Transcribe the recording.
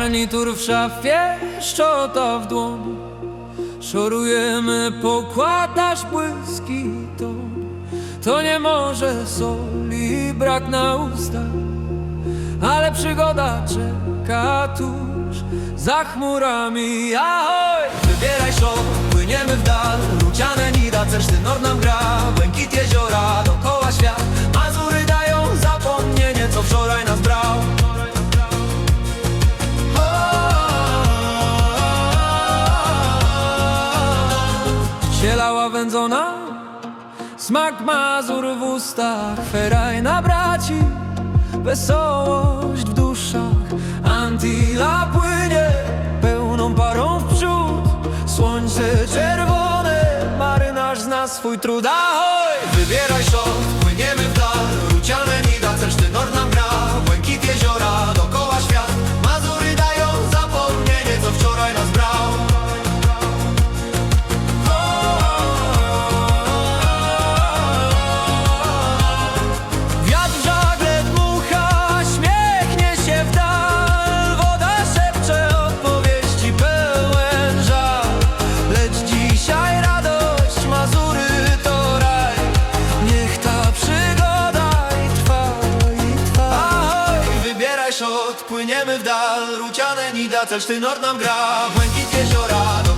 garnitur w szafie, szczota w dłoń Szorujemy, pokładasz błyski to. To nie może soli, brak na ustach Ale przygoda czeka tuż za chmurami. Ahoj! Wybieraj szok, płyniemy w dal. Ruciane nida, cerszty nord nam gra. Błękit jeziora, Wędzona, smak mazur w ustach Ferajna braci, wesołość w duszach Antila płynie pełną parą w przód. Słońce czerwone, marynarz zna swój trud. Ahoj! Wybieraj szok, płyniemy w dal płyniemy w dal Ruciane nida, cel szty nord nam gra. Błękit jeziora,